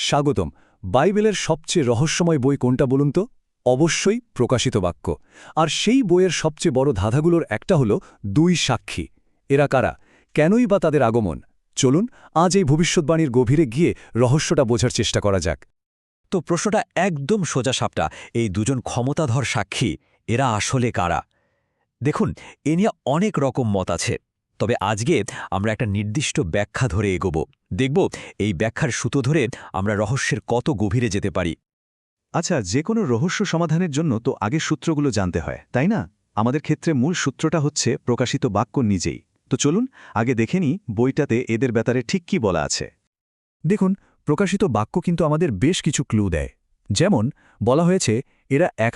স্বাগতম। বাইবেলের সবচেয়ে রহস্যময় বই কোনটা বলুন তো? অবশ্যই প্রকাশিত বাক্য। আর সেই বইয়ের সবচেয়ে বড় ধাঁধাগুলোর একটা হল দুই সাক্ষী। এরা কারা? কেনই বা তাদের আগমন? চলুন, আজ এই ভবিষ্যৎবাণীর গভীরে গিয়ে রহস্যটা বোঝার চেষ্টা করা যাক। তো প্রশ্নটা একদম সোজা সাপটা, এই দুজন ক্ষমতাধর সাক্ষী, এরা আসলে কারা? দেখুন, এ নিয়ে অনেক রকম মত আছে। তবে আজকে আমরা একটা নির্দিষ্ট ব্যাখ্যা ধরে এগোব। দেখব এই ব্যাখ্যার সুতো ধরে আমরা রহস্যের কত গভীরে যেতে পারি। আচ্ছা যে কোনো রহস্য সমাধানের জন্য তো আগে সূত্রগুলো জানতে হয়, তাই না? আমাদের ক্ষেত্রে মূল সূত্রটা হচ্ছে প্রকাশিত বাক্য নিজেই। তো চলুন আগে দেখে নিই বইটাতে এদের ব্যাপারে ঠিক কি বলা আছে। দেখুন, প্রকাশিত বাক্য কিন্তু আমাদের বেশ কিছু ক্লু দেয়। যেমন, বলা হয়েছে, এরা এক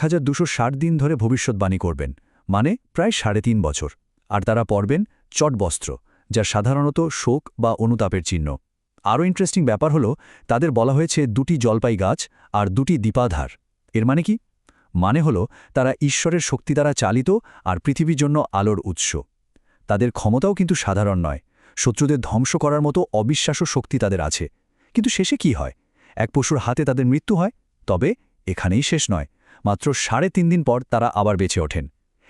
দিন ধরে ভবিষ্যৎবাণী করবেন। মানে প্রায় সাড়ে তিন বছর। আর তারা পরবেন চটবস্ত্র যা সাধারণত শোক বা অনুতাপের চিহ্ন। আরও ইন্টারেস্টিং ব্যাপার হল, তাদের বলা হয়েছে দুটি জলপাই গাছ আর দুটি দীপাধার। এর মানে কি? মানে হল, তারা ঈশ্বরের শক্তি দ্বারা চালিত আর পৃথিবীর জন্য আলোর উৎস। তাদের ক্ষমতাও কিন্তু সাধারণ নয়। শত্রুদের ধ্বংস করার মতো অবিশ্বাস্য শক্তি তাদের আছে। কিন্তু শেষে কি হয়? এক পশুর হাতে তাদের মৃত্যু হয়? তবে এখানেই শেষ নয়। মাত্র সাড়ে তিন দিন পর তারা আবার বেঁচে ওঠেন।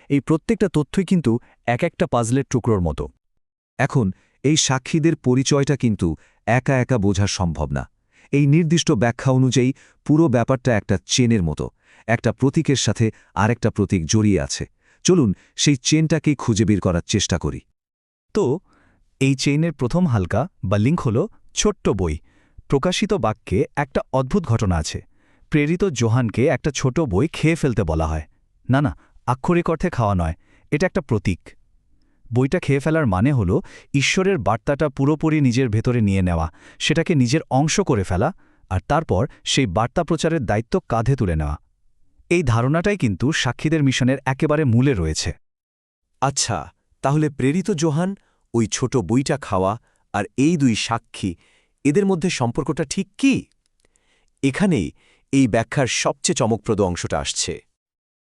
এই প্রত্যেকটা তথ্যই কিন্তু এক একটা পাজলের টুকরোর মতো। এখন, এই সাক্ষীদের পরিচয়টা কিন্তু একা একা বোঝা সম্ভব না। এই নির্দিষ্ট ব্যাখ্যা অনুযায়ী পুরো ব্যাপারটা একটা চেনের মতো, একটা প্রতীকের সাথে আরেকটা প্রতীক জড়িয়ে আছে। চলুন, সেই চেনটাকেই খুঁজে বের করার চেষ্টা করি। তো, এই চেইনের প্রথম হালকা বা লিঙ্ক হল ছোট্ট বই। প্রকাশিত বাক্যে একটা অদ্ভুত ঘটনা আছে। প্রেরিত জোহানকে একটা ছোট বই খেয়ে ফেলতে বলা হয়। না না আক্ষরিক অর্থে খাওয়া নয়, এটা একটা প্রতীক। বইটা খেয়ে ফেলার মানে হল, ঈশ্বরের বার্তাটা পুরোপুরি নিজের ভেতরে নিয়ে নেওয়া, সেটাকে নিজের অংশ করে ফেলা, আর তারপর সেই বার্তা প্রচারের দায়িত্ব কাঁধে তুলে নেওয়া। এই ধারণাটাই কিন্তু সাক্ষীদের মিশনের একেবারে মূলে রয়েছে। আচ্ছা তাহলে প্রেরিত জোহান, ওই ছোট বইটা খাওয়া আর এই দুই সাক্ষী, এদের মধ্যে সম্পর্কটা ঠিক কি? এখানেই এই ব্যাখ্যার সবচেয়ে চমকপ্রদ অংশটা আসছে।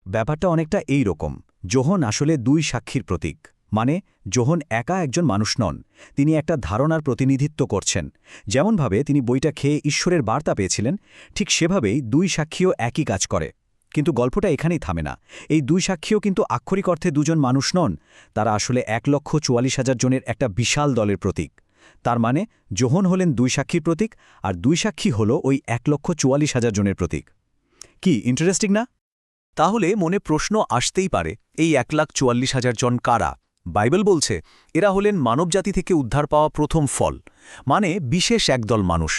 ব্যাপারটা অনেকটা এই রকম। যোহন আসলে দুই সাক্ষীর প্রতীক। মানে জোহন একা একজন মানুষ নন, তিনি একটা ধারণার প্রতিনিধিত্ব করছেন। যেমনভাবে তিনি বইটা খেয়ে ঈশ্বরের বার্তা পেয়েছিলেন, ঠিক সেভাবেই দুই সাক্ষীও একই কাজ করে। কিন্তু গল্পটা এখানেই থামে না। এই দুই সাক্ষীও কিন্তু আক্ষরিক অর্থে দুজন মানুষ নন, তারা আসলে এক লক্ষ চুয়াল্লিশ হাজার জনের একটা বিশাল দলের প্রতীক। তার মানে জোহন হলেন দুই সাক্ষীর প্রতীক, আর দুই সাক্ষী হল ওই এক লক্ষ চুয়াল্লিশ হাজার জনের প্রতীক। কি ইন্টারেস্টিং না? তাহলে মনে প্রশ্ন আসতেই পারে, এই এক লাখ চুয়াল্লিশ হাজার জন কারা? বাইবেল বলছে, এরা হলেন মানবজাতি থেকে উদ্ধার পাওয়া প্রথম ফল মানে বিশেষ একদল মানুষ।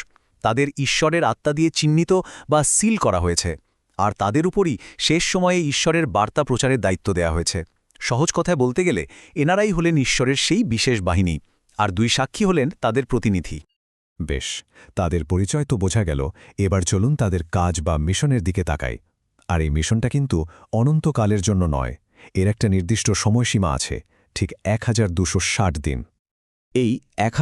তাদের ঈশ্বরের আত্মা দিয়ে চিহ্নিত বা সিল করা হয়েছে, আর তাদের উপরই শেষ সময়ে ঈশ্বরের বার্তা প্রচারের দায়িত্ব দেয়া হয়েছে। সহজ কথায় বলতে গেলে, এনারাই হলেন ঈশ্বরের সেই বিশেষ বাহিনী, আর দুই সাক্ষী হলেন তাদের প্রতিনিধি। বেশ, তাদের পরিচয় তো বোঝা গেল, এবার চলুন তাদের কাজ বা মিশনের দিকে তাকাই। আর এই মিশনটা কিন্তু অনন্তকালের জন্য নয়। এর একটা নির্দিষ্ট সময়সীমা আছে, ঠিক এক দিন। এই এক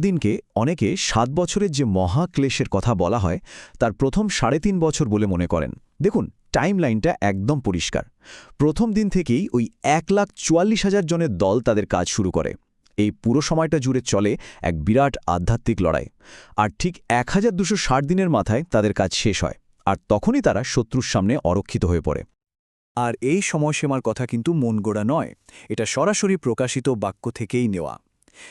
দিনকে অনেকে সাত বছরের যে মহাক্লেশের কথা বলা হয়, তার প্রথম সাড়ে তিন বছর বলে মনে করেন। দেখুন টাইম লাইনটা একদম পরিষ্কার। প্রথম দিন থেকেই ওই এক লাখ চুয়াল্লিশ হাজার জনের দল তাদের কাজ শুরু করে। এই পুরো সময়টা জুড়ে চলে এক বিরাট আধ্যাত্মিক লড়াই। আর ঠিক এক দিনের মাথায় তাদের কাজ শেষ হয়। আর তখনই তারা শত্রুর সামনে অরক্ষিত হয়ে পড়ে। আর এই সময়সীমার কথা কিন্তু মন গোড়া নয়, এটা সরাসরি প্রকাশিত বাক্য থেকেই নেওয়া।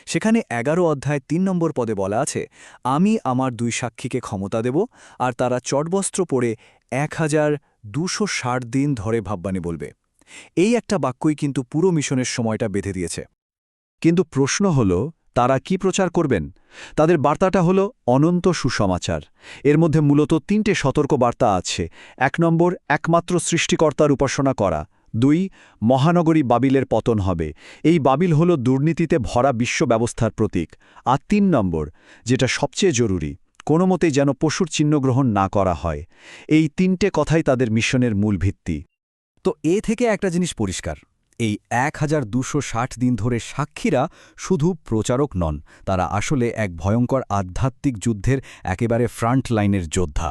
সেখানে এগারো অধ্যায় তিন নম্বর পদে বলা আছে, আমি আমার দুই সাক্ষীকে ক্ষমতা দেব, আর তারা চটবস্ত্র পরে এক হাজার দুশো ষাট দিন ধরে ভাববানি বলবে। এই একটা বাক্যই কিন্তু পুরো মিশনের সময়টা বেঁধে দিয়েছে। কিন্তু প্রশ্ন হল তারা কি প্রচার করবেন? তাদের বার্তাটা হল অনন্ত সুসমাচার। এর মধ্যে মূলত তিনটে সতর্ক বার্তা আছে। এক নম্বর, একমাত্র সৃষ্টিকর্তার উপাসনা করা। দুই, মহানগরী বাবিলের পতন হবে। এই বাবিল হল দুর্নীতিতে ভরা বিশ্ব ব্যবস্থার প্রতীক। আর তিন নম্বর, যেটা সবচেয়ে জরুরি, কোনো মতেই যেন পশুর চিহ্ন গ্রহণ না করা হয়। এই তিনটে কথাই তাদের মিশনের মূল ভিত্তি। তো এ থেকে একটা জিনিস পরিষ্কার। এই এক হাজার দিন ধরে সাক্ষীরা শুধু প্রচারক নন, তারা আসলে এক ভয়ঙ্কর আধ্যাত্মিক যুদ্ধের একেবারে ফ্রন্ট লাইনের যোদ্ধা।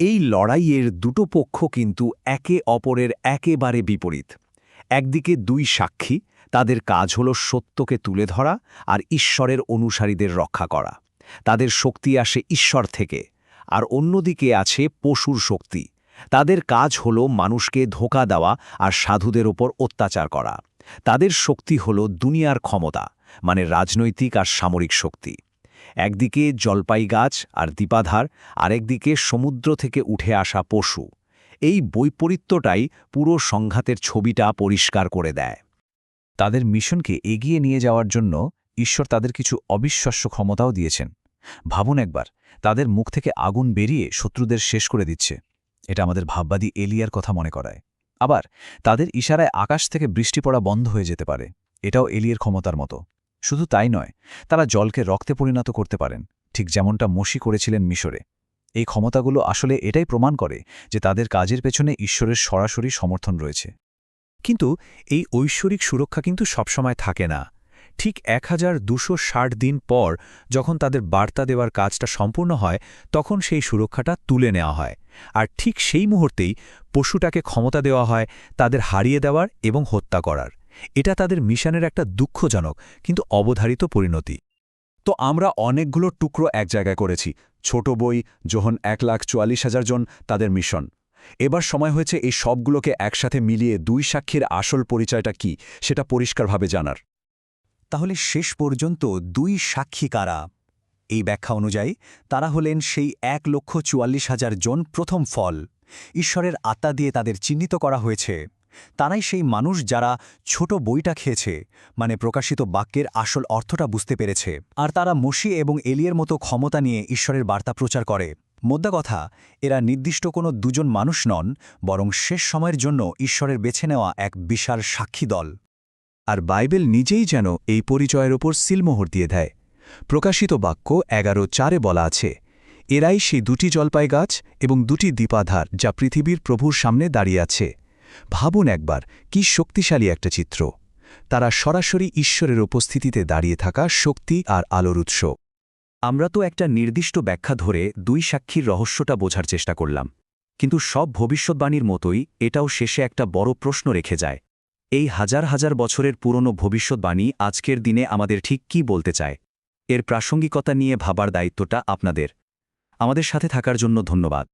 এই লড়াইয়ের দুটো পক্ষ কিন্তু একে অপরের একেবারে বিপরীত। একদিকে দুই সাক্ষী, তাদের কাজ হল সত্যকে তুলে ধরা আর ঈশ্বরের অনুসারীদের রক্ষা করা। তাদের শক্তি আসে ঈশ্বর থেকে, আর অন্যদিকে আছে পশুর শক্তি। তাদের কাজ হল মানুষকে ধোকা দেওয়া আর সাধুদের ওপর অত্যাচার করা। তাদের শক্তি হল দুনিয়ার ক্ষমতা মানে রাজনৈতিক আর সামরিক শক্তি। একদিকে জলপাই গাছ আর দীপাধার, আরেকদিকে সমুদ্র থেকে উঠে আসা পশু। এই বৈপরীত্যটাই পুরো সংঘাতের ছবিটা পরিষ্কার করে দেয়। তাদের মিশনকে এগিয়ে নিয়ে যাওয়ার জন্য ঈশ্বর তাদের কিছু অবিশ্বাস্য ক্ষমতাও দিয়েছেন। ভাবুন একবার, তাদের মুখ থেকে আগুন বেরিয়ে শত্রুদের শেষ করে দিচ্ছে। এটা আমাদের ভাববাদী এলিয়ার কথা মনে করায়। আবার, তাদের ইশারায় আকাশ থেকে বৃষ্টি পড়া বন্ধ হয়ে যেতে পারে। এটাও এলিয়ের ক্ষমতার মতো। শুধু তাই নয়, তারা জলকে রক্তে পরিণত করতে পারেন, ঠিক যেমনটা মসি করেছিলেন মিশরে। এই ক্ষমতাগুলো আসলে এটাই প্রমাণ করে যে তাদের কাজের পেছনে ঈশ্বরের সরাসরি সমর্থন রয়েছে। কিন্তু এই ঐশ্বরিক সুরক্ষা কিন্তু সবসময় থাকে না। ঠিক এক হাজার দিন পর যখন তাদের বার্তা দেওয়ার কাজটা সম্পূর্ণ হয়, তখন সেই সুরক্ষাটা তুলে নেওয়া হয়। আর ঠিক সেই মুহূর্তেই পশুটাকে ক্ষমতা দেওয়া হয়, তাদের হারিয়ে দেওয়ার এবং হত্যা করার। এটা তাদের মিশনের একটা দুঃখজনক কিন্তু অবধারিত পরিণতি। তো আমরা অনেকগুলো টুকরো এক জায়গায় করেছি। ছোট বই, যখন এক লাখ চুয়াল্লিশ হাজার জন তাদের মিশন। এবার সময় হয়েছে এই সবগুলোকে একসাথে মিলিয়ে দুই সাক্ষীর আসল পরিচয়টা কি, সেটা পরিষ্কারভাবে জানার। তাহলে শেষ পর্যন্ত দুই সাক্ষী কারা? এই ব্যাখ্যা অনুযায়ী, তারা হলেন সেই এক লক্ষ চুয়াল্লিশ হাজার জন প্রথম ফল। ঈশ্বরের আত্মা দিয়ে তাদের চিহ্নিত করা হয়েছে। তারাই সেই মানুষ যারা ছোট বইটা খেয়েছে মানে প্রকাশিত বাক্যের আসল অর্থটা বুঝতে পেরেছে। আর তারা মসি এবং এলিয়ের মতো ক্ষমতা নিয়ে ঈশ্বরের বার্তা প্রচার করে। মোদ্দা কথা, এরা নির্দিষ্ট কোনো দুজন মানুষ নন, বরং শেষ সময়ের জন্য ঈশ্বরের বেছে নেওয়া এক বিশাল সাক্ষী দল। আর বাইবেল নিজেই যেন এই পরিচয়ের ওপর সিলমোহর দিয়ে দেয়। প্রকাশিত বাক্য এগারো চারে বলা আছে, এরাই সেই দুটি জলপাই গাছ এবং দুটি দীপাধার যা পৃথিবীর প্রভুর সামনে দাঁড়িয়ে আছে। ভাবুন একবার, কি শক্তিশালী একটা চিত্র। তারা সরাসরি ঈশ্বরের উপস্থিতিতে দাঁড়িয়ে থাকা শক্তি আর আলোর উৎস। আমরা তো একটা নির্দিষ্ট ব্যাখ্যা ধরে দুই সাক্ষীর রহস্যটা বোঝার চেষ্টা করলাম। কিন্তু সব ভবিষ্যৎবাণীর মতোই এটাও শেষে একটা বড় প্রশ্ন রেখে যায় এই হাজার হাজার বছরের পুরনো ভবিষ্যৎবাণী আজকের দিনে আমাদের ঠিক কি বলতে চায়? এর প্রাসঙ্গিকতা নিয়ে ভাবার দায়িত্বটা আপনাদের। আমাদের সাথে থাকার জন্য ধন্যবাদ।